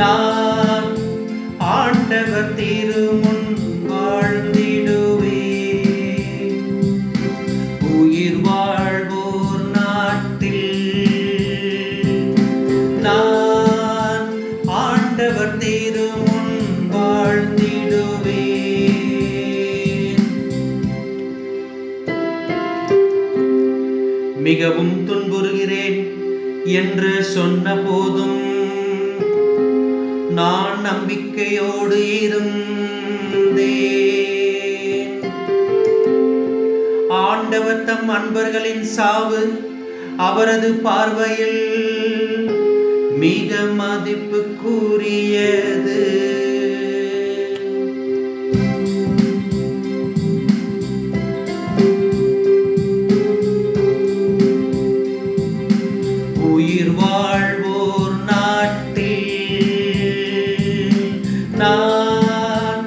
நான் ஆண்டவர் திருமுன் வாழ்ந்திடுவே உயிர் வாழ்வோர் நாட்டில் நான் ஆண்டவர் திருமுன் வாழ்ந்திடுவே மிகவும் துன்புறுகிறேன் என்று சொன்ன போதும் நம்பிக்கையோடு இருந்தேன். ஆண்டவர் தம் அன்பர்களின் சாவு அவரது பார்வையில் மிக மதிப்புக்குரியது. நான்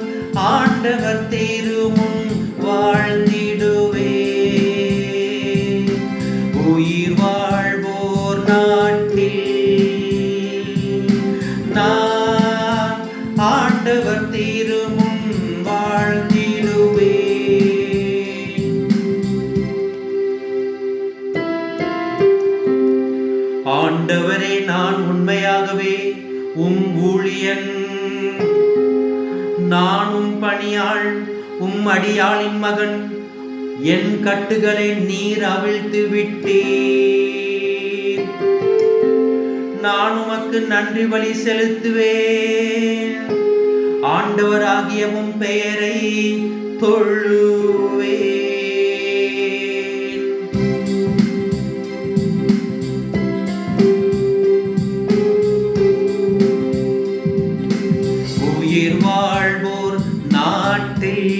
ஆண்டவர் திருமுன் வாழ்ந்திடுவே உயிர் வாழ்வோர் நாட்டில் நான் ஆண்டவர் திருமுன் வாழ்ந்திடுவே ஆண்டவரே நான் உண்மையாகவே உம் ஊழியன் நானும் பணியாள் உம் அடியாளின் மகன். என் கட்டுகளை நீர் அவிழ்த்து விட்டீர். நான் உமக்கு நன்றி வழி செலுத்துவேன். ஆண்டவராகிய உம் பெயரை தொழுவேன். நாட்டில்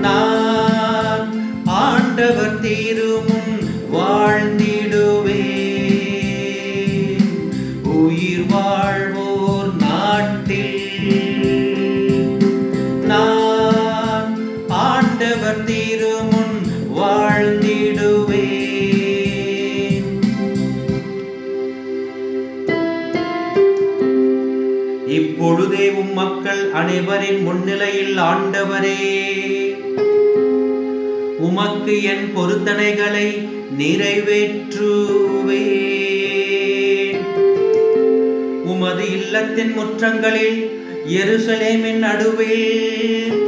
நான் ஆண்டவர் தீருமோ இப்பொழுதே உம் மக்கள் அனைவரின் முன்னிலையில் ஆண்டவரே. உமக்கு என் பொருத்தனைகளை நிறைவேற்றுவே உமது இல்லத்தின் முற்றங்களில் எருசலேமின் நடுவில்.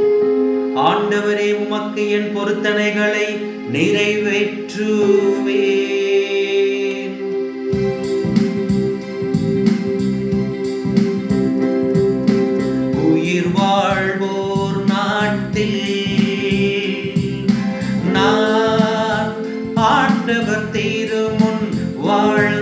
ஆண்டவரே உமக்கு என் பொருத்தனைகளை நிறைவேற்றுவே நாமத்தில் நான் ஆண்டவர் தீருமுன் வாழ்